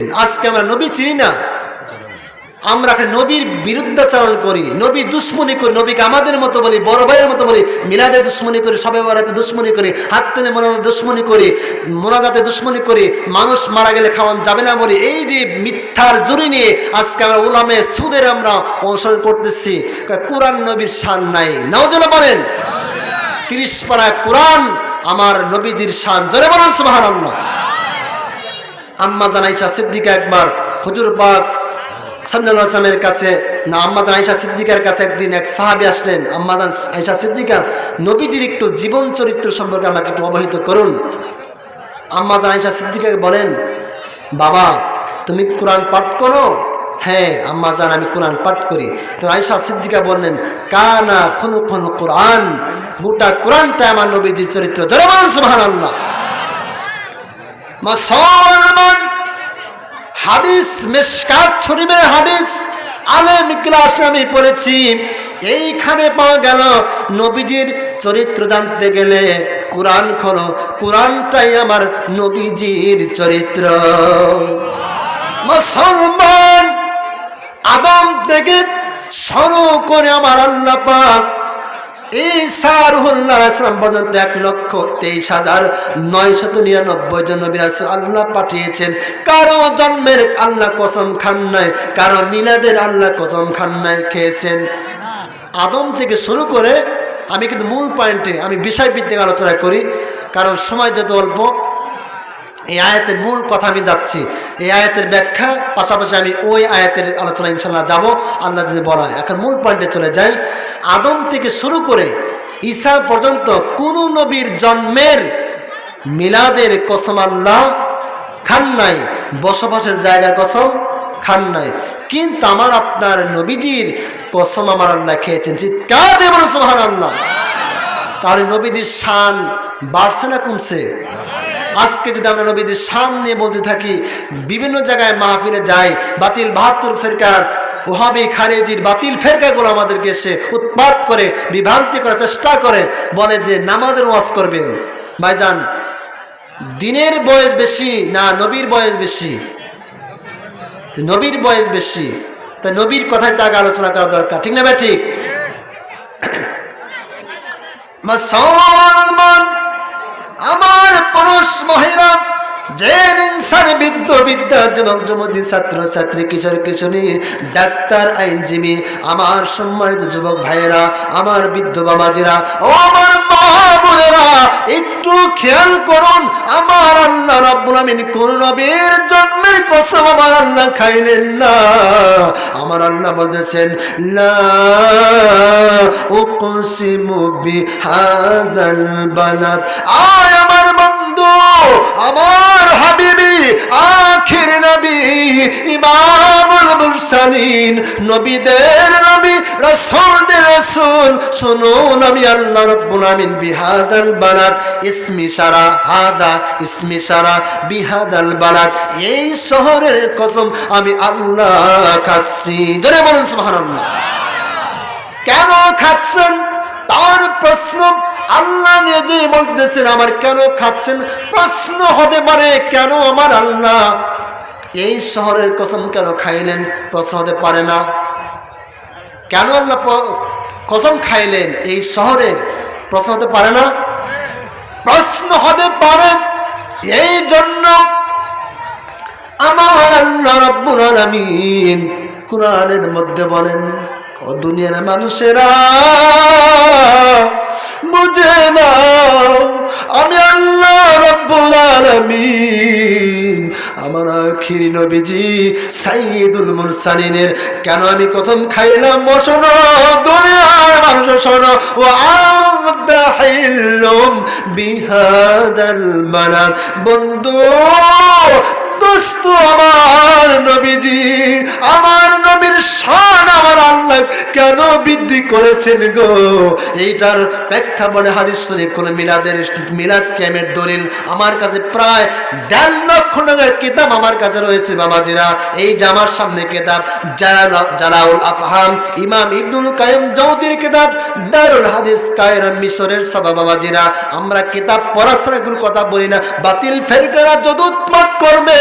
আজকে আমরা নবী চিনি না। আমরা এখন নবীর বিরুদ্ধাচরণ করি, নবী দুশ্মনী করি, নবীকে আমাদের মতো বলি, বড় ভাইয়ের মতো বলি মিলাদে দুশ্মনী করি সবে বেড়াতে দুশ্মনী করি, হাত টেনে মোনাজাতে দুশ্মনী করি, মোনাজাতে দুশ্মনী করি, মানুষ মারা গেলে খাওয়ান যাবে না বলি, এই যে মিথ্যার জুড়ি নিয়ে আজকে আমরা উলামে সুদের আমরা অনুসরণ করতেছি। কোরআন নবীর শান নাই। নওজলা বলেন। তিরিশ পাড়া কোরআন আমার নবীজির শান। জোরে বলেন আল্লাহ আম্মা জানাইশা সিদ্দিকা একবার। হুজুর পাক আলাইহি কাছে, না আম্মাদান আয়েশা সিদ্দিকার কাছে একদিন এক সাহাবী আসলেন আম্মাদান আয়েশা সিদ্দিকা, নবীজির একটু জীবন চরিত্র সম্পর্কে আমাকে একটু অবহিত করুন। আম্মাদান আয়েশা সিদ্দিকাকে বলেন, বাবা, তুমি কোরআন পাঠ করো? হ্যাঁ আম্মা জান, আমি কোরআন পাঠ করি। তো আয়েশা সিদ্দিকা বললেন, কানা খুলুকুল কোরআন, গোটা কোরআনটা আমার নবীজির চরিত্র। জোরে বলুন সুবহানাল্লাহ। হাদিস মেশকাত শরীফের হাদিস, আলেম ক্লাস আমি পড়েছি। এইখানে পাওয়া গেল নবীজির চরিত্র জানতে গেলে কোরআন খোলো। কোরআনটাই আমার নবীজির চরিত্র। মুসলমান, আদম থেকে শুরু করে আমার আল্লাহ এক লক্ষ তেইশ হাজার নয়শত নিরানব্বই বিরাজ আল্লাহ পাঠিয়েছেন। কারও জন্মের আল্লাহ কসম খান নাই, কারও মিলাদের আল্লাহ কসম খান নাই, খেয়েছেন। আদম থেকে শুরু করে আমি কিন্তু মূল পয়েন্টে আমি বিষয় ভিত্তিক আলোচনা করি, কারণ সময় যত অল্প এই আয়াতের মূল কথা আমি যাচ্ছি। এই আয়াতের ব্যাখ্যা, পাশাপাশি আমি ওই আয়াতের আলোচনা ইনশাল্লাহ যাব, আল্লাহ যদি বলা হয় এখন মূল পয়েন্টে চলে যাই। আদম থেকে শুরু করে ঈসা পর্যন্ত কোন নবীর জন্মের মিলাদের কসম আল্লাহ খান নাই। বসবাসের জায়গা কসম খান নাই। কিন্তু আমার আপনার নবীজির কসম আমার আল্লাহ খেয়েছেন। চিৎকার দিয়ে বলে সুবহান আল্লাহ তাহলে নবীদের শান বাড়ছে না কমছে? আজকে যদি আমরা নবীদের নিয়ে বলতে থাকি, বিভিন্ন জায়গায় মাহফিলে যাই, বাতিল বাহাত্তর ফেরকার ওহাবি খারেজির বাতিল ফেরকাগুলো আমাদেরকে এসে উৎপাত করে, বিভ্রান্তি করার চেষ্টা করে, বলে যে নামাজের ওয়াজ করবেন। ভাইজান, দিনের বয়স বেশি না নবীর বয়স বেশি? নবীর বয়স বেশি। তা নবীর কথায় তাকে আলোচনা করা দরকার, ঠিক না ভাই ঠিক? আমার পুরুষ মহিলা, যে ইনসান বিদ্য বিদ্যা, যুবক যুবতী ছাত্র ছাত্রী কিশোর কিশোরী, ডাক্তার, আইনজীবী, আমার সম্মানিত যুবক ভাইয়েরা, আমার বৃদ্ধ বাবাজিরা, ও আমার বোনেরা, একটু খেয়াল করুন, আমার আল্লাহ রাব্বুল আমিন কোন নবীর জন্মের কসম আমার আল্লাহ খাইলেন না। আমার আল্লাহ বলতেছেন, লা আয় আমার বন্ধু, আমার হাবিবি, আখির নবী, ইমামুল মুরসালিন, নবীদের নবী শুনুন আমি আল্লাহ রাব্বুল আমিন বিহাদাল বালাদ, ইসমি সারা, হাদা, ইসমি সারা, বিহাদাল এই শহরের কসম আমি আল্লাহ খাচ্ছি জোরে বলুন সুবহানাল্লাহ। কেন খাচ্ছেন? তার প্রশ্ন আল্লাহ নিজে বলতেছেন, আমার কেন খাচ্ছেন? প্রশ্ন হতে পারে, কেন আমার আল্লাহ এই শহরের কসম কেন খাইলেন? প্রশ্ন হতে পারে না। কেন আল্লাহ কসম খাইলেন এই শহরের? প্রশ্ন হতে পারে না। প্রশ্ন হতে পারে, এই জন্য আমার আল্লাহ রাব্বুল আলামিন কোরআনের মধ্যে বলেন ও দুনিয়ার মানুষেরা বুঝে না আমি আল্লাহ রাব্বুল আলামিন। আমার আখির নবীজি সাইয়্যিদুল মুরসালিনের, কেন আমি কসম খাইলাম? শোনো, দুনিয়ার মানুষ শোনো, ও আদাহিলুম বিহাদাল মালাল। বন্ধু দোস্ত আমার নবীজি, আমার নবীর শান আমার আল্লাহ কেন বৃদ্ধি করেছেন গো? এইটার প্রেক্ষাপটে হাদিস শরীফ কোন মিলাদের, মিলাদ ক্যামের দলিল আমার কাছে প্রায় দেড় লক্ষ টাকার কিতাব আমার কাছে রয়েছে বাবাজিরা। এই যে আমার সামনে কিতাব জালা- জালাউল আফহাম, ইমাম ইবনুল কাইম জৌতির কিতাব, দারুল হাদিস কায়রা মিশরের সাবা বাবাজিরা। আমরা কিতাব পড়া ছাড়া কোনো কথা বলি না। বাতিল ফেরকারা যদুত খেদমত করবে।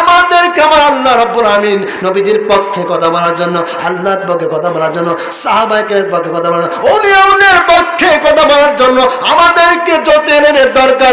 আমাদেরকে আমার আল্লাহ রব্বুল আমিন নবীজির পক্ষে কথা বলার জন্য, আল্লাহর পক্ষে কথা বলার জন্য সাহাবাইকের পক্ষে কথা বলার জন্য পক্ষে কথা বলার জন্য আমাদেরকে যত দরকার